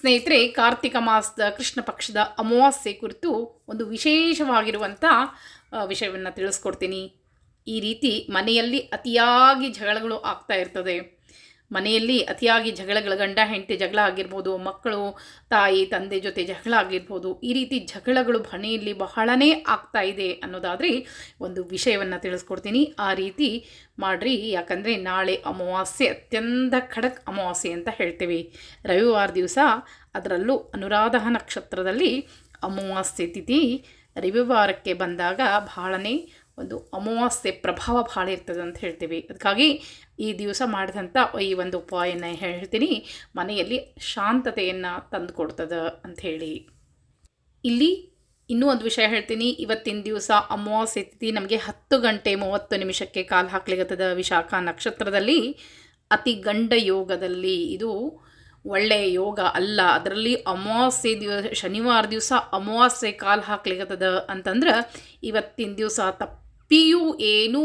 ಸ್ನೇಹಿತರೆ, ಕಾರ್ತಿಕ ಮಾಸದ ಕೃಷ್ಣ ಪಕ್ಷದ ಅಮಾವಾಸ್ಯೆ ಕುರಿತು ಒಂದು ವಿಶೇಷವಾಗಿರುವಂಥ ವಿಷಯವನ್ನು ತಿಳಿಸ್ಕೊಡ್ತೀನಿ. ಈ ರೀತಿ ಮನೆಯಲ್ಲಿ ಅತಿಯಾಗಿ ಜಗಳಗಳು ಆಗ್ತಾ ಇರ್ತದೆ. ಮನೆಯಲ್ಲಿ ಅತಿಯಾಗಿ ಜಗಳಗಳ ಗಂಡ, ಹೆಂಡತಿ ಜಗಳ ಆಗಿರ್ಬೋದು, ಮಕ್ಕಳು, ತಾಯಿ, ತಂದೆ ಜೊತೆ ಜಗಳ ಆಗಿರ್ಬೋದು, ಈ ರೀತಿ ಜಗಳಗಳು ಮನೆಯಲ್ಲಿ ಬಹಳನೇ ಆಗ್ತಾ ಇದೆ ಅನ್ನೋದಾದರೆ ಒಂದು ವಿಷಯವನ್ನು ತಿಳಿಸ್ಕೊಡ್ತೀನಿ. ಆ ರೀತಿ ಮಾಡಿರಿ, ಯಾಕಂದರೆ ನಾಳೆ ಅಮಾವಾಸ್ಯೆ, ಅತ್ಯಂತ ಖಡಕ್ ಅಮಾವಾಸ್ಯೆ ಅಂತ ಹೇಳ್ತೀವಿ. ರವಿವಾರ ದಿವಸ ಅದರಲ್ಲೂ ಅನುರಾಧ ನಕ್ಷತ್ರದಲ್ಲಿ ಅಮಾವಾಸ್ಯೆ ತಿಥಿ ರವಿವಾರಕ್ಕೆ ಬಂದಾಗ ಬಹಳನೇ ಒಂದು ಅಮಾವಾಸ್ಯೆ ಪ್ರಭಾವ ಭಾಳ ಇರ್ತದೆ ಅಂತ ಹೇಳ್ತೀವಿ. ಅದಕ್ಕಾಗಿ ಈ ದಿವಸ ಮಾಡಿದಂಥ ಈ ಒಂದು ಉಪಾಯನ ಹೇಳ್ತೀನಿ. ಮನೆಯಲ್ಲಿ ಶಾಂತತೆಯನ್ನು ತಂದು ಕೊಡ್ತದೆ ಅಂಥೇಳಿ ಇಲ್ಲಿ ಇನ್ನೂ ಒಂದು ವಿಷಯ ಹೇಳ್ತೀನಿ. ಇವತ್ತಿನ ದಿವಸ ಅಮಾವಾಸ್ಯೆ ತಿಥಿ ನಮಗೆ ಹತ್ತು ಗಂಟೆ ಮೂವತ್ತು ನಿಮಿಷಕ್ಕೆ ಕಾಲು ಹಾಕ್ಲಿಗತ್ತದ ವಿಶಾಖ ನಕ್ಷತ್ರದಲ್ಲಿ ಅತಿ ಗಂಡ ಯೋಗದಲ್ಲಿ ಇದು ಒಳ್ಳೆಯ ಯೋಗ ಅಲ್ಲ. ಅದರಲ್ಲಿ ಅಮಾವಾಸ್ಯೆ ದಿವಸ ಶನಿವಾರ ದಿವಸ ಅಮಾವಾಸ್ಯೆ ಕಾಲು ಹಾಕ್ಲಿಗತ್ತದ ಅಂತಂದ್ರೆ ಇವತ್ತಿನ ದಿವಸ ತಪ್ಪಿಯೂ ಏನೂ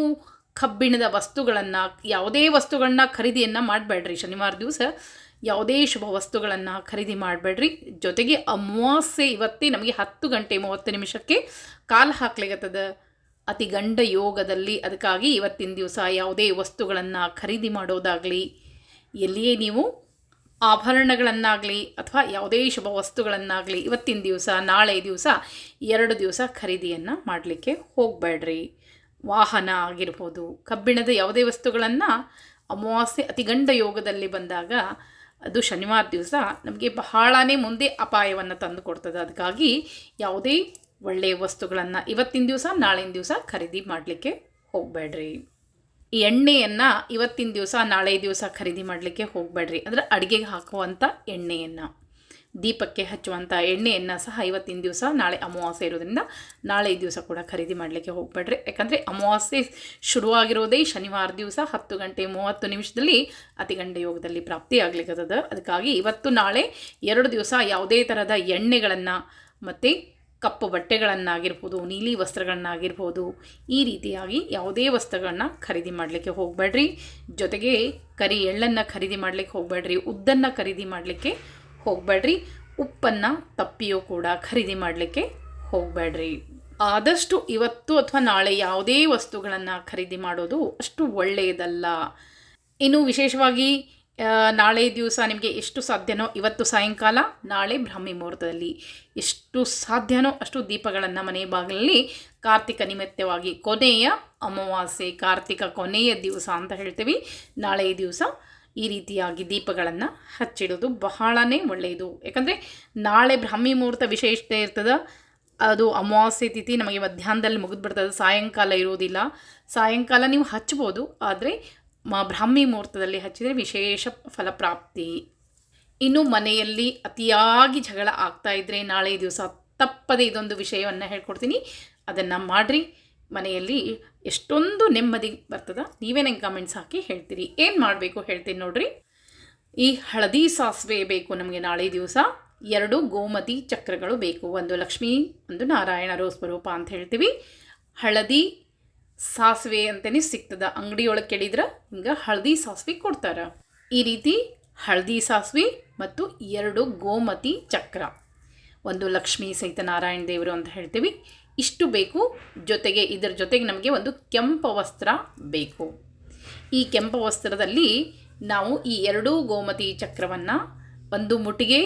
ಕಬ್ಬಿಣದ ವಸ್ತುಗಳನ್ನು, ಯಾವುದೇ ವಸ್ತುಗಳನ್ನ ಖರೀದಿಯನ್ನು ಮಾಡಬೇಡ್ರಿ ಶನಿವಾರ ದಿವಸ. ಯಾವುದೇ ಶುಭ ವಸ್ತುಗಳನ್ನು ಖರೀದಿ ಮಾಡಬೇಡ್ರಿ. ಜೊತೆಗೆ ಅಮಾವಾಸ್ಯೆ ಇವತ್ತೇ ನಮಗೆ ಹತ್ತು ಗಂಟೆ ಮೂವತ್ತು ನಿಮಿಷಕ್ಕೆ ಕಾಲು ಹಾಕ್ಲಿಗತ್ತದ ಅತಿ ಗಂಡ ಯೋಗದಲ್ಲಿ ಅದಕ್ಕಾಗಿ ಇವತ್ತಿನ ದಿವಸ ಯಾವುದೇ ವಸ್ತುಗಳನ್ನು ಖರೀದಿ ಮಾಡೋದಾಗಲಿ, ಎಲ್ಲಿಯೇ ನೀವು ಆಭರಣಗಳನ್ನಾಗಲಿ ಅಥವಾ ಯಾವುದೇ ಶುಭ ವಸ್ತುಗಳನ್ನಾಗಲಿ ಇವತ್ತಿನ ದಿವಸ, ನಾಳೆ ದಿವಸ, ಎರಡು ದಿವಸ ಖರೀದಿಯನ್ನು ಮಾಡಲಿಕ್ಕೆ ಹೋಗಬೇಡ್ರಿ. ವಾಹನ ಆಗಿರ್ಬೋದು, ಕಬ್ಬಿಣದ ಯಾವುದೇ ವಸ್ತುಗಳನ್ನು ಅಮಾವಾಸ್ಯೆ ಅತಿಗಂಡ ಯೋಗದಲ್ಲಿ ಬಂದಾಗ ಅದು ಶನಿವಾರ ದಿವಸ ನಮಗೆ ಬಹಳನೇ ಮುಂದೆ ಅಪಾಯವನ್ನು ತಂದು ಕೊಡ್ತದೆ. ಅದಕ್ಕಾಗಿ ಯಾವುದೇ ಒಳ್ಳೆಯ ವಸ್ತುಗಳನ್ನು ಇವತ್ತಿನ ದಿವಸ, ನಾಳಿನ ದಿವಸ ಖರೀದಿ ಮಾಡಲಿಕ್ಕೆ ಹೋಗಬೇಡ್ರಿ. ಈ ಎಣ್ಣೆಯನ್ನು ಇವತ್ತಿನ ದಿವಸ, ನಾಳೆ ದಿವಸ ಖರೀದಿ ಮಾಡಲಿಕ್ಕೆ ಹೋಗಬೇಡ್ರಿ. ಅಂದರೆ ಅಡುಗೆಗೆ ಹಾಕುವಂಥ ಎಣ್ಣೆಯನ್ನು. ದೀಪಕ್ಕೆ ಹಚ್ಚುವಂಥ ಎಣ್ಣೆಯನ್ನು ಸಹ ಇವತ್ತಿನ ದಿವಸ ನಾಳೆ ಅಮಾವಾಸ್ಯೆ ಇರೋದ್ರಿಂದ ನಾಳೆ ದಿವಸ ಕೂಡ ಖರೀದಿ ಮಾಡಲಿಕ್ಕೆ ಹೋಗಬೇಡ್ರಿ. ಯಾಕಂದರೆ ಅಮಾವಾಸ್ಯೆ ಶುರುವಾಗಿರೋದೇ ಶನಿವಾರ ದಿವಸ ಹತ್ತು ಗಂಟೆ ಮೂವತ್ತು ನಿಮಿಷದಲ್ಲಿ ಅತಿಗಂಡ ಯೋಗದಲ್ಲಿ ಪ್ರಾಪ್ತಿಯಾಗ್ಲಿಕ್ಕದ ಅದಕ್ಕಾಗಿ ಇವತ್ತು ನಾಳೆ ಎರಡು ದಿವಸ ಯಾವುದೇ ಥರದ ಎಣ್ಣೆಗಳನ್ನು ಮತ್ತು ಕಪ್ಪು ಬಟ್ಟೆಗಳನ್ನಾಗಿರ್ಬೋದು, ನೀಲಿ ವಸ್ತ್ರಗಳನ್ನಾಗಿರ್ಬೋದು ಈ ರೀತಿಯಾಗಿ ಯಾವುದೇ ವಸ್ತ್ರಗಳನ್ನ ಖರೀದಿ ಮಾಡಲಿಕ್ಕೆ ಹೋಗಬೇಡ್ರಿ. ಜೊತೆಗೆ ಕರಿ ಎಳ್ಳನ್ನು ಖರೀದಿ ಮಾಡಲಿಕ್ಕೆ ಹೋಗಬೇಡ್ರಿ. ಉದ್ದನ್ನು ಖರೀದಿ ಮಾಡಲಿಕ್ಕೆ ಹೋಗಬೇಡ್ರಿ. ಉಪ್ಪನ್ನು ತಪ್ಪಿಯೂ ಕೂಡ ಖರೀದಿ ಮಾಡಲಿಕ್ಕೆ ಹೋಗಬೇಡ್ರಿ. ಆದಷ್ಟು ಇವತ್ತು ಅಥವಾ ನಾಳೆ ಯಾವುದೇ ವಸ್ತುಗಳನ್ನು ಖರೀದಿ ಮಾಡೋದು ಅಷ್ಟು ಒಳ್ಳೆಯದಲ್ಲ. ಇನ್ನು ವಿಶೇಷವಾಗಿ ನಾಳೆ ದಿವಸ ನಿಮಗೆ ಎಷ್ಟು ಸಾಧ್ಯನೋ ಇವತ್ತು ಸಾಯಂಕಾಲ, ನಾಳೆ ಬ್ರಾಹ್ಮಿ ಮುಹೂರ್ತದಲ್ಲಿ ಎಷ್ಟು ಸಾಧ್ಯನೋ ಅಷ್ಟು ದೀಪಗಳನ್ನು ಮನೆ ಬಾಗಿಲಲ್ಲಿ ಕಾರ್ತಿಕ ನಿಮಿತ್ತವಾಗಿ ಕೊನೆಯ ಅಮಾವಾಸ್ಯೆ, ಕಾರ್ತಿಕ ಕೊನೆಯ ದಿವಸ ಅಂತ ಹೇಳ್ತೀವಿ. ನಾಳೆ ದಿವಸ ಈ ರೀತಿಯಾಗಿ ದೀಪಗಳನ್ನು ಹಚ್ಚಿಡೋದು ಬಹಳನೇ ಒಳ್ಳೆಯದು. ಯಾಕಂದರೆ ನಾಳೆ ಬ್ರಾಹ್ಮಿ ಮುಹೂರ್ತ ವಿಶೇಷತೆ ಇರ್ತದೆ, ಅದು ಅಮಾವಾಸ್ಯೆ ತಿಥಿ ನಮಗೆ ಮಧ್ಯಾಹ್ನದಲ್ಲಿ ಮುಗಿದ್ಬಿಡ್ತದೆ ಸಾಯಂಕಾಲ ಇರೋದಿಲ್ಲ. ಸಾಯಂಕಾಲ ನೀವು ಹಚ್ಬೋದು, ಆದರೆ ಮ ಬ್ರಾಹ್ಮಿ ಮುಹೂರ್ತದಲ್ಲಿ ಹಚ್ಚಿದರೆ ವಿಶೇಷ ಫಲಪ್ರಾಪ್ತಿ. ಇನ್ನು ಮನೆಯಲ್ಲಿ ಅತಿಯಾಗಿ ಜಗಳ ಆಗ್ತಾ ಇದ್ದರೆ ನಾಳೆ ದಿವಸ ತಪ್ಪದೇ ಇದೊಂದು ವಿಷಯವನ್ನು ಹೇಳ್ಕೊಡ್ತೀನಿ. ಅದನ್ನು ಮಾಡಿರಿ. ಮನೆಯಲ್ಲಿ ಎಷ್ಟೊಂದು ನೆಮ್ಮದಿ ಬರ್ತದ? ನೀವೇ ನಂಗೆ ಕಮೆಂಟ್ಸ್ ಹಾಕಿ ಹೇಳ್ತೀರಿ. ಏನು ಮಾಡಬೇಕು ಹೇಳ್ತೀನಿ ನೋಡ್ರಿ. ಈ ಹಳದಿ ಸಾಸಿವೆ ಬೇಕು ನಮಗೆ ನಾಳೆ ದಿವಸ. ಎರಡು ಗೋಮತಿ ಚಕ್ರಗಳು ಬೇಕು. ಒಂದು ಲಕ್ಷ್ಮೀ, ಒಂದು ನಾರಾಯಣ ರೋಸ್ ಸ್ವರೂಪ ಅಂತ ಹೇಳ್ತೀವಿ. ಹಳದಿ ಸಾಸಿವೆ ಅಂತಲೇ ಸಿಗ್ತದ. ಅಂಗಡಿಯೊಳಗೆ ಕೇಳಿದ್ರೆ ಹಿಂಗೆ ಹಳದಿ ಸಾಸಿವೆ ಕೊಡ್ತಾರೆ. ಈ ರೀತಿ ಹಳದಿ ಸಾಸಿವೆ ಮತ್ತು ಎರಡು ಗೋಮತಿ ಚಕ್ರ. ಒಂದು ಲಕ್ಷ್ಮೀ ಸಹಿತ ನಾರಾಯಣ ದೇವರು ಅಂತ ಹೇಳ್ತೀವಿ. ಇಷ್ಟು ಬೇಕು. ಜೊತೆಗೆ ಇದರ ಜೊತೆಗೆ ನಮಗೆ ಒಂದು ಕೆಂಪ ವಸ್ತ್ರ ಬೇಕು. ಈ ಕೆಂಪ ವಸ್ತ್ರದಲ್ಲಿ ನಾವು ಈ ಎರಡೂ ಗೋಮತಿ ಚಕ್ರವನ್ನು, ಒಂದು ಮುಟಿಗೆ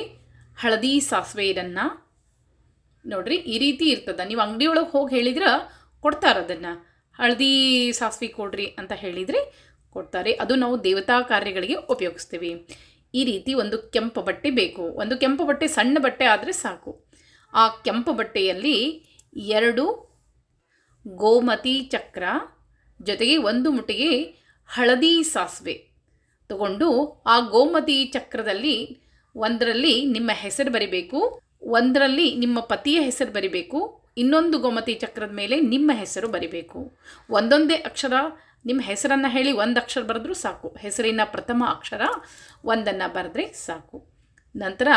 ಹಳದಿ ಸಾಸಿವೆ ಇದನ್ನು ನೋಡ್ರಿ ಈ ರೀತಿ ಇರ್ತದೆ. ನೀವು ಅಂಗಡಿಯೊಳಗೆ ಹೋಗಿ ಹೇಳಿದ್ರೆ ಕೊಡ್ತಾರೆ ಅದನ್ನು. ಹಳದಿ ಸಾಸಿವೆ ಕೊಡ್ರಿ ಅಂತ ಹೇಳಿದರೆ ಕೊಡ್ತಾರೆ. ಅದು ನಾವು ದೇವತಾ ಕಾರ್ಯಗಳಿಗೆ ಉಪಯೋಗಿಸ್ತೀವಿ. ಈ ರೀತಿ ಒಂದು ಕೆಂಪು ಬಟ್ಟೆ ಬೇಕು. ಒಂದು ಕೆಂಪು ಬಟ್ಟೆ ಸಣ್ಣ ಬಟ್ಟೆ ಆದರೆ ಸಾಕು. ಆ ಕೆಂಪು ಬಟ್ಟೆಯಲ್ಲಿ ಎರಡು ಗೋಮತಿ ಚಕ್ರ, ಜೊತೆಗೆ ಒಂದು ಮುಟ್ಟಿಗೆ ಹಳದಿ ಸಾಸಿವೆ. ತಗೊಂಡು ಆ ಗೋಮತಿ ಚಕ್ರದಲ್ಲಿ ಒಂದರಲ್ಲಿ ನಿಮ್ಮ ಹೆಸರು ಬರಿಬೇಕು, ಒಂದರಲ್ಲಿ ನಿಮ್ಮ ಪತಿಯ ಹೆಸರು ಬರಿಬೇಕು, ಇನ್ನೊಂದು ಗೋಮತಿ ಚಕ್ರದ ಮೇಲೆ ನಿಮ್ಮ ಹೆಸರು ಬರಿಬೇಕು. ಒಂದೊಂದೇ ಅಕ್ಷರ, ನಿಮ್ಮ ಹೆಸರನ್ನು ಹೇಳಿ ಒಂದು ಅಕ್ಷರ ಬರೆದ್ರೂ ಸಾಕು. ಹೆಸರಿನ ಪ್ರಥಮ ಅಕ್ಷರ ಒಂದನ್ನು ಬರೆದ್ರೆ ಸಾಕು. ನಂತರ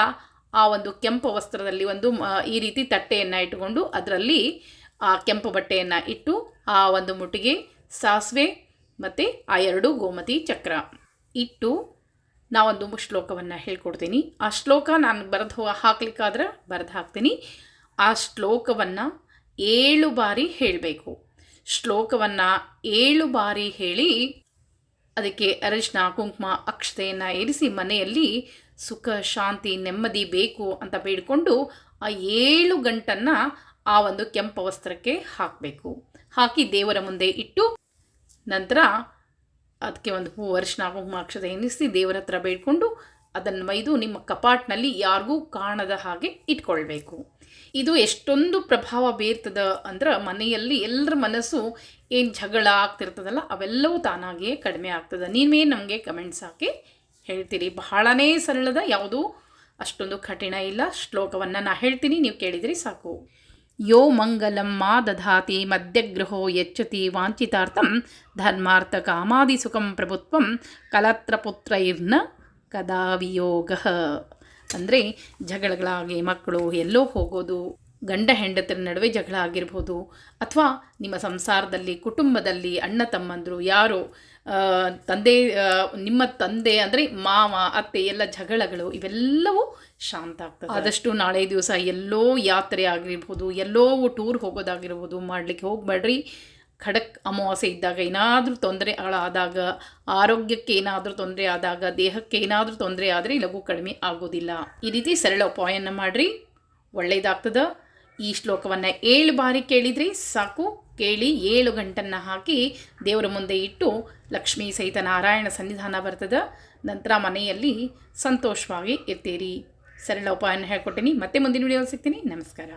ಆ ಒಂದು ಕೆಂಪು ವಸ್ತ್ರದಲ್ಲಿ ಒಂದು ಈ ರೀತಿ ತಟ್ಟೆಯನ್ನು ಇಟ್ಟುಕೊಂಡು ಅದರಲ್ಲಿ ಆ ಕೆಂಪು ಬಟ್ಟೆಯನ್ನು ಇಟ್ಟು ಆ ಒಂದು ಮುಟ್ಟಿಗೆ ಸಾಸಿವೆ ಮತ್ತು ಆ ಎರಡು ಗೋಮತಿ ಚಕ್ರ ಇಟ್ಟು ನಾವೊಂದು ಶ್ಲೋಕವನ್ನು ಹೇಳ್ಕೊಡ್ತೀನಿ. ಆ ಶ್ಲೋಕ ನಾನು ಬರೆದು ಹಾಕ್ಲಿಕ್ಕಾದ್ರೆ ಬರೆದು ಹಾಕ್ತೀನಿ. ಆ ಶ್ಲೋಕವನ್ನು ಏಳು ಬಾರಿ ಹೇಳಬೇಕು. ಶ್ಲೋಕವನ್ನು ಏಳು ಬಾರಿ ಹೇಳಿ ಅದಕ್ಕೆ ಅರಿಶಿನ ಕುಂಕುಮ, ಅಕ್ಷತೆಯನ್ನು ಇರಿಸಿ ಮನೆಯಲ್ಲಿ ಸುಖ, ಶಾಂತಿ, ನೆಮ್ಮದಿ ಬೇಕು ಅಂತ ಬೇಡಿಕೊಂಡು ಆ ಏಳು ಗಂಟನ್ನು ಆ ಒಂದು ಕೆಂಪು ವಸ್ತ್ರಕ್ಕೆ ಹಾಕಬೇಕು. ಹಾಕಿ ದೇವರ ಮುಂದೆ ಇಟ್ಟು ನಂತರ ಅದಕ್ಕೆ ಒಂದು ಹೂ ಅರಿಶಿನ ಕುಂಕುಮ, ಅಕ್ಷತೆ ಎನಿಸಿ ದೇವರ ಹತ್ರ ಬೇಡಿಕೊಂಡು ಅದನ್ನು ಮೈದು ನಿಮ್ಮ ಕಪಾಟ್ನಲ್ಲಿ ಯಾರಿಗೂ ಕಾಣದ ಹಾಗೆ ಇಟ್ಕೊಳ್ಬೇಕು. ಇದು ಎಷ್ಟೊಂದು ಪ್ರಭಾವ ಬೀರ್ತದ ಅಂದ್ರೆ ಮನೆಯಲ್ಲಿ ಎಲ್ಲರ ಮನಸ್ಸು ಏನು ಜಗಳ ಆಗ್ತಿರ್ತದಲ್ಲ, ಅವೆಲ್ಲವೂ ತಾನಾಗಿಯೇ ಕಡಿಮೆ ಆಗ್ತದೆ. ನೀವೇ ನಮಗೆ ಕಮೆಂಟ್ಸ್ ಹಾಕಿ ಹೇಳ್ತೀರಿ. ಬಹಳನೇ ಸರಳದ ಯಾವುದೂ ಅಷ್ಟೊಂದು ಕಠಿಣ ಇಲ್ಲ. ಶ್ಲೋಕವನ್ನು ನಾ ಹೇಳ್ತೀನಿ, ನೀವು ಕೇಳಿದ್ರಿ ಸಾಕು. ಯೋ ಮಂಗಲಂ ಮಾ ದಧಾತಿ ಮಧ್ಯಗೃಹೋ ಯಚ್ಚತಿ ವಾಂಚಿತಾರ್ಥಂ ಧರ್ಮಾರ್ಥ ಕಾಮಾದಿ ಸುಖಂ ಪ್ರಭುತ್ವಂ ಕಲತ್ರಪುತ್ರೈರ್ನ ಕದಾ ವಿಯೋಗ ಅಂದರೆ ಜಗಳಗಳಾಗಿ ಮಕ್ಕಳು ಎಲ್ಲೋ ಹೋಗೋದು, ಗಂಡ ಹೆಂಡತಿರ ನಡುವೆ ಜಗಳ ಆಗಿರ್ಬೋದು, ಅಥವಾ ನಿಮ್ಮ ಸಂಸಾರದಲ್ಲಿ, ಕುಟುಂಬದಲ್ಲಿ ಅಣ್ಣ ತಮ್ಮಂದರು ಯಾರು ತಂದೆ ನಿಮ್ಮ ತಂದೆ ಅಂದರೆ ಮಾವ, ಅತ್ತೆ ಎಲ್ಲ ಜಗಳಗಳು ಇವೆಲ್ಲವೂ ಶಾಂತ ಆಗ್ತದೆ. ಆದಷ್ಟು ನಾಳೆ ದಿವಸ ಎಲ್ಲೋ ಯಾತ್ರೆ ಆಗಿರ್ಬೋದು, ಎಲ್ಲೋ ಟೂರ್ ಹೋಗೋದಾಗಿರ್ಬೋದು, ಮಾಡಲಿಕ್ಕೆ ಹೋಗಬೇಡ್ರಿ. ಖಡಕ್ ಅಮಾವಾಸ್ಯೆ ಇದ್ದಾಗ ಏನಾದರೂ ತೊಂದರೆ ಆದಾಗ ಆರೋಗ್ಯಕ್ಕೆ ಏನಾದರೂ ತೊಂದರೆ ಆದಾಗ ದೇಹಕ್ಕೆ ಏನಾದರೂ ತೊಂದರೆ ಆದರೆ ಲಘು ಕಡಿಮೆ ಆಗೋದಿಲ್ಲ. ಈ ರೀತಿ ಸರಳ ಉಪಾಯನ ಮಾಡಿರಿ. ಒಳ್ಳೆಯದಾಗ್ತದೆ ಈ ಶ್ಲೋಕವನ್ನು ಏಳು ಬಾರಿ ಕೇಳಿದ್ರಿ ಸಾಕು. ಕೇಳಿ ಏಳು ಗಂಟನ್ನು ಹಾಕಿ ದೇವರ ಮುಂದೆ ಇಟ್ಟು ಲಕ್ಷ್ಮೀ ಸಹಿತ ನಾರಾಯಣ ಸನ್ನಿಧಾನ ಬರ್ತದೆ. ನಂತರ ಮನೆಯಲ್ಲಿ ಸಂತೋಷವಾಗಿ ಇರ್ತೀರಿ. ಸರಳ ಉಪಾಯನ ಹೇಳ್ಕೊಟ್ಟಿನಿ. ಮತ್ತೆ ಮುಂದಿನ ವಿಡಿಯೋ ಸಿಗ್ತೀನಿ. ನಮಸ್ಕಾರ.